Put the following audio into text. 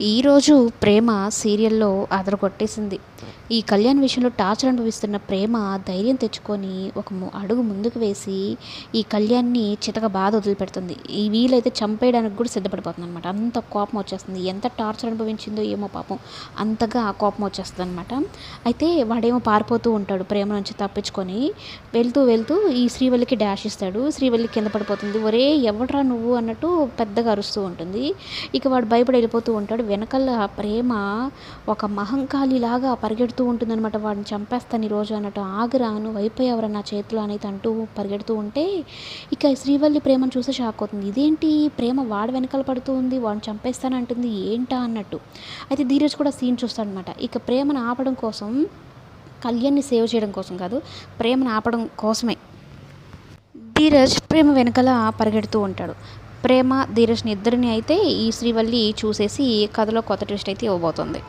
ఈరోజు ప్రేమ సీరియల్లో అదరగొట్టేసింది. ఈ కళ్యాణ్ విషయంలో టార్చర్ అనుభవిస్తున్న ప్రేమ ధైర్యం తెచ్చుకొని ఒక అడుగు ముందుకు వేసి ఈ కళ్యాణ్ని చితక బాధ వదిలిపెడుతుంది. ఈ వీలైతే చంపేయడానికి కూడా సిద్ధపడిపోతుంది అనమాట అంత కోపం వచ్చేస్తుంది. ఎంత టార్చర్ అనుభవించిందో ఏమో పాపం అంతగా కోపం వచ్చేస్తుంది అనమాట అయితే వాడేమో పారిపోతూ ఉంటాడు ప్రేమ నుంచి తప్పించుకొని. వెళ్తూ వెళ్తూ ఈ శ్రీవల్లికి డాష్ ఇస్తాడు. శ్రీవల్లి కింద పడిపోతుంది. ఒరే ఎవడరా నువ్వు? అన్నట్టు పెద్దగా అరుస్తూ ఉంటుంది. ఇక వాడు భయపడి వెళ్ళిపోతూ ఉంటాడు. వెనకల ప్రేమ ఒక మహంకాళిలాగా పరిగెడుతూ ఉంటుందన్నమాట. వాడిని చంపేస్తాను ఈరోజు అన్నట్టు ఆగరాను నువ్వు నా చేతిలో అనేది అంటూ పరిగెడుతూ ఉంటే ఇక శ్రీవల్లి ప్రేమను చూసి షాక్ అవుతుంది. ఇదేంటి? ప్రేమ వాడు వెనకాల పడుతూ ఉంది వాడిని చంపేస్తానంటుంది ఏంటా అన్నట్టు. అయితే ధీరజ్ కూడా సీన్ చూస్తాడనమాట ఇక ప్రేమను ఆపడం కోసం కళ్యాణ్ని సేవ్ చేయడం కోసం కాదు ప్రేమను ఆపడం కోసమే. ధీరజ్ ప్రేమ వెనకాల పరిగెడుతూ ఉంటాడు. ప్రేమ ధీరజ్ని ఇద్దరిని అయితే ఈ శ్రీవల్లి చూసేసి కథలో కొత్త ట్విస్ట్ అయితే ఇవ్వబోతుంది.